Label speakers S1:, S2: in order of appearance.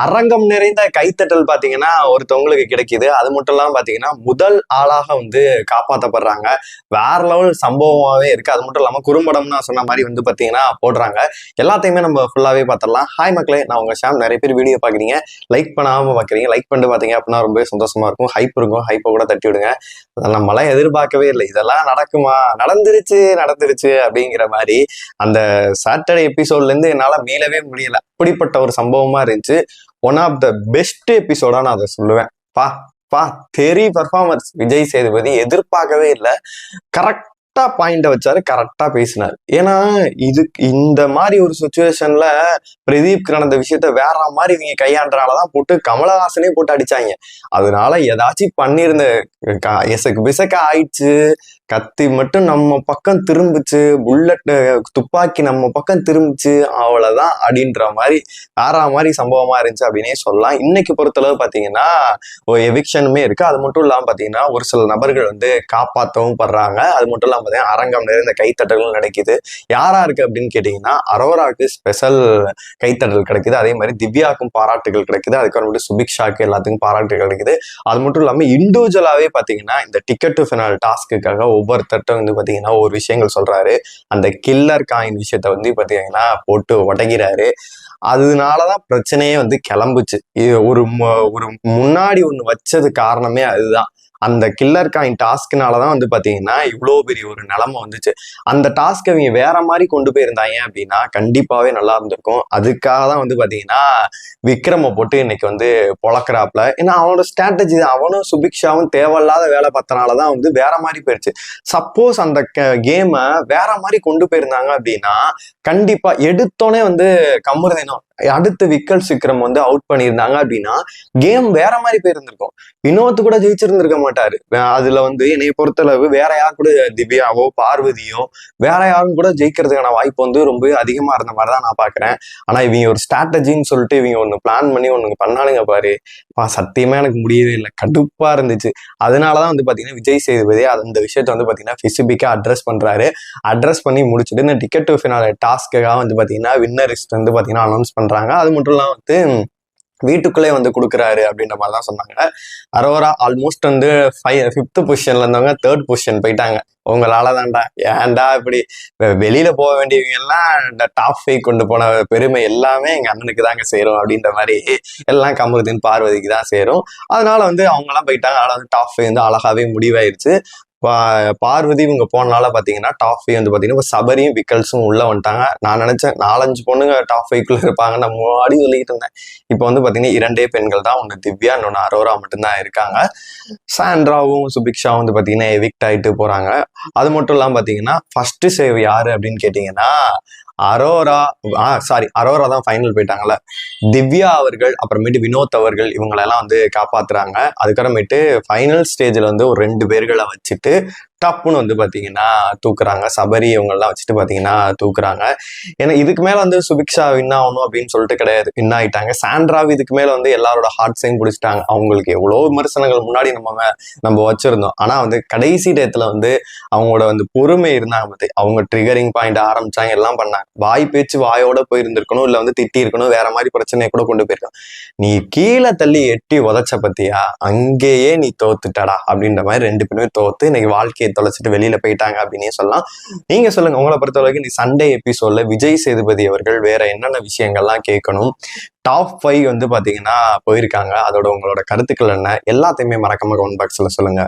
S1: அரங்கம் நிறைந்த கைத்தட்டல் பார்த்தீங்கன்னா ஒருத்தவங்களுக்கு கிடைக்குது. அது மட்டும் இல்லாமல் பார்த்தீங்கன்னா முதல் ஆளாக வந்து காப்பாற்றப்படுறாங்க வேற லெவல் சம்பவமாகவே இருக்கு. அது மட்டும் இல்லாமல் குறும்படம்னு நான் சொன்ன மாதிரி வந்து பார்த்தீங்கன்னா போடுறாங்க. எல்லாத்தையுமே நம்ம ஃபுல்லாகவே பார்த்துடலாம் ஹாய் மக்களே நான் உங்க ஷாம். நிறைய பேர் வீடியோ பார்க்குறீங்க லைக் பண்ணாமல் பாக்குறீங்க. லைக் பண்ணிட்டு பார்த்தீங்க அப்படின்னா ரொம்பவே சந்தோஷமா இருக்கும். ஹைப் இருக்கும். ஹைப்பை கூட தட்டி விடுங்க. அதெல்லாம் நம்மளாம் எதிர்பார்க்கவே இல்லை. இதெல்லாம் நடக்குமா? நடந்துருச்சு நடந்துருச்சு அப்படிங்கிற மாதிரி அந்த சாட்டர்டே எபிசோட்ல இருந்து என்னால மீளவே முடியல. அப்படிப்பட்ட ஒரு சம்பவமா இருந்துச்சு. ஒன் ஆஃப் த பெஸ்ட் எபிசோடா நான் அதை சொல்லுவேன். பா பா தெரி பர்ஃபார்மன்ஸ் விஜய் சேதுபதி எதிர்பார்க்கவே இல்லை. கரெக்டா பாயிண்ட வச்சாரு கரெக்டா பேசினார். ஏன்னா இது இந்த மாதிரி ஒரு சுச்சுவேஷன்ல பிரதீப் நடந்த விஷயத்த வேற மாதிரி இவங்க கையாண்டனாலதான் போட்டு கமலஹாசனே போட்டு அடிச்சாங்க. அதனால ஏதாச்சும் பண்ணியிருந்த எசக்கு பிசக்க ஆயிடுச்சு. கத்தி மட்டும் நம்ம பக்கம் திரும்பிச்சு. புல்லட் துப்பாக்கி நம்ம பக்கம் திரும்பிச்சு. அவ்வளவுதான் அப்படின்ற மாதிரி வேற மாதிரி சம்பவமா இருந்துச்சு அப்படின்னே சொல்லலாம். இன்னைக்கு பொறுத்தளவு பாத்தீங்கன்னா ஒரு எவிக்ஷனுமே இருக்கு. அது மட்டும் இல்லாம பாத்தீங்கன்னா ஒரு சில நபர்கள் வந்து காப்பாற்றவும் படுறாங்க. அது மட்டும் இல்லாம பாத்தீங்கன்னா அரங்கம் நிறைந்த கைத்தட்டலும் நடக்குது. யாரா இருக்கு அப்படின்னு கேட்டீங்கன்னா அரோராக்கு ஸ்பெஷல் கைத்தட்டல் கிடைக்குது. அதே மாதிரி திவ்யாவுக்கும் பாராட்டுகள் கிடைக்குது. அதுக்கப்புறம் சுபிக்ஷாக்கு எல்லாத்துக்கும் பாராட்டுகள் கிடைக்குது. அது மட்டும் இல்லாம இண்டிவிஜுவலாவே பாத்தீங்கன்னா இந்த டிக்கெட் டு ஃபினால் டாஸ்க்குக்காக ஒவ்வொருத்தட்டும் வந்து பாத்தீங்கன்னா ஒரு விஷயங்கள் சொல்றாரு. அந்த கில்லர் காயின் விஷயத்த வந்து பாத்தீங்கன்னா போட்டு உடைக்கிறாரு. அதனாலதான் பிரச்சனையே வந்து கிளம்புச்சு. ஒரு ஒரு முன்னாடி ஒண்ணு வச்சது காரணமே அதுதான். அந்த கில்லர் காயின் டாஸ்க்னாலதான் வந்து பார்த்தீங்கன்னா இவ்வளோ பெரிய ஒரு நிலமை வந்துச்சு. அந்த டாஸ்க் அவங்க வேற மாதிரி கொண்டு போயிருந்தாங்க அப்படின்னா கண்டிப்பாகவே நல்லா இருந்திருக்கும். அதுக்காக தான் வந்து பார்த்தீங்கன்னா விக்ரம போட்டு இன்னைக்கு வந்து பொழக்கிறாப்ல. ஏன்னா அவனோட ஸ்ட்ராட்டஜி தான். அவனும் சுபிக்ஷாவும் தேவையில்லாத வேலை பார்த்தனால தான் வந்து வேற மாதிரி போயிருச்சு. சப்போஸ் அந்த கேமை வேற மாதிரி கொண்டு போயிருந்தாங்க அப்படின்னா கண்டிப்பாக எடுத்தோன்னே வந்து கமருதினம் அடுத்து விக்கல் சிக்ரம் வந்து அவுட் பண்ணியிருந்தாங்க அப்படின்னா கேம் வேற மாதிரி போயிருந்திருக்கும். வினோத் கூட ஜெயிச்சிருந்திருக்க மாட்டாரு. அதுல வந்து என்னைய பொறுத்தளவு வேற யார் கூட திவ்யாவோ பார்வதியோ வேற யாரும் கூட ஜெயிக்கிறதுக்கான வாய்ப்பு வந்து ரொம்ப அதிகமா இருந்த மாதிரி தான் நான் பாக்குறேன் ஆனா இவங்க ஒரு ஸ்ட்ராட்டஜின்னு சொல்லிட்டு இவங்க ஒன்று பிளான் பண்ணி ஒன்று பண்ணானுங்க பாரு. அப்பா சத்தியமா எனக்கு முடியவே இல்லை. கடுப்பா இருந்துச்சு. அதனாலதான் வந்து பாத்தீங்கன்னா விஜய் சேதுபதி அந்த விஷயத்த வந்து பாத்தீங்கன்னா பிசிபிக்கா அட்ரஸ் பண்றாரு. அட்ரஸ் பண்ணி முடிச்சுட்டு இந்த டிக்கெட் டு ஃபினால டாஸ்க்காக வந்து பாத்தீங்கன்னா வின்னரிஸ்ட் வந்து பாத்தீங்கன்னா அனௌன்ஸ் பண்றாங்க. அது மட்டும் இல்லாம வந்து வீட்டுக்குள்ளே வந்து கொடுக்குறாரு அப்படின்ற மாதிரி தான் சொன்னாங்க. அரோரா ஆல்மோஸ்ட் வந்து ஃபைவ் ஃபிஃப்த் பொசிஷன்ல இருந்தவங்க தேர்ட் பொசிஷன் போயிட்டாங்க. உங்களால தான்டா ஏன்டா இப்படி வெளியில போக வேண்டியவங்க எல்லாம் இந்த டாப் ஃபைவ் கொண்டு போன பெருமை எல்லாமே எங்க அண்ணனுக்கு தாங்க சேரும் அப்படின்ற மாதிரி எல்லாம் கமருதீன் பார்வதிக்கு தான் சேரும். அதனால வந்து அவங்கெல்லாம் போயிட்டாங்க. அதனால வந்து டாப் ஃபைவ் வந்து அழகாவே முடிவாயிருச்சு. பார்வதி இவங்க போனால பார்த்தீங்கன்னா டாப் ஃபைவ் வந்து பார்த்தீங்கன்னா இப்போ சபரியும் விக்கல்ஸும் உள்ளே வந்துட்டாங்க. நான் நினச்சேன் நாலஞ்சு பொண்ணுங்க டாப் ஃபைவ்க்குள்ளே இருப்பாங்க நான் முன்னாடி சொல்லிட்டு இருந்தேன். இப்போ வந்து பார்த்தீங்கன்னா இரண்டே பெண்கள் தான். ஒன்று திவ்யா இன்னொன்று அரோரா மட்டும்தான் இருக்காங்க. சாண்ட்ராவும் சுபிக்ஷாவும் வந்து பார்த்தீங்கன்னா எவிக்ட் ஆகிட்டு போகிறாங்க அது மட்டும் இல்லாமல் பார்த்தீங்கன்னா ஃபஸ்ட்டு சேவ் யார் அப்படின்னு கேட்டிங்கன்னா அரோரா ஆ சாரி அரோரா தான் ஃபைனல் போயிட்டாங்கல்ல. திவ்யா அவர்கள் அப்புறமேட்டு வினோத் அவர்கள் இவங்களெல்லாம் வந்து காப்பாத்துறாங்க. அதுக்கப்புறமேட்டு ஃபைனல் ஸ்டேஜில் வந்து ஒரு ரெண்டு பேர்களை வச்சுட்டு ¿eh? டப்புன்னு வந்து பாத்தீங்கன்னா தூக்குறாங்க. சபரி இவங்கெல்லாம் வச்சுட்டு பாத்தீங்கன்னா தூக்குறாங்க. ஏன்னா இதுக்கு மேல வந்து சுபிக்ஷா வின் ஆகணும் அப்படின்னு சொல்லிட்டு கிடையாது. வின் ஆயிட்டாங்க. சாண்ட்ராவ் இதுக்கு மேலே வந்து எல்லாரோட ஹார்ட்ஸையும் பிடிச்சிட்டாங்க. அவங்களுக்கு எவ்வளோ விமர்சனங்கள் முன்னாடி நம்ம நம்ம வச்சிருந்தோம். ஆனா வந்து கடைசி டயத்துல வந்து அவங்களோட வந்து பொறுமை இருந்தாங்க பத்தி. அவங்க ட்ரிகரிங் பாயிண்ட் ஆரம்பிச்சாங்க. எல்லாம் பண்ணாங்க. வாய் பேச்சு வாயோட போயிருந்திருக்கணும். இல்லை வந்து திட்டி இருக்கணும் வேற மாதிரி பிரச்சனையை கூட கொண்டு போயிருக்கணும். நீ கீழே தள்ளி எட்டி உதச்ச பத்தியா? அங்கேயே நீ தோத்துட்டடா அப்படின்ற மாதிரி ரெண்டு பேருமே தோத்து இன்னைக்கு வாழ்க்கையை தொலைச்சிட்டு வெளியில போயிட்டாங்க அப்படின்னே சொல்லலாம். நீங்க சொல்லுங்க உங்களை பொறுத்த வரைக்கும் இந்த சண்டே எபிசோட்ல விஜய் சேதுபதி அவர்கள் வேற என்னென்ன விஷயங்கள்லாம் கேட்கணும்? டாப் ஃபைவ் வந்து பாத்தீங்கன்னா போயிருக்காங்க. அதோட உங்களோட கருத்துக்கள் என்ன? எல்லாத்தையுமே மறக்காம கமெண்ட் பாக்ஸ்ல சொல்லுங்க.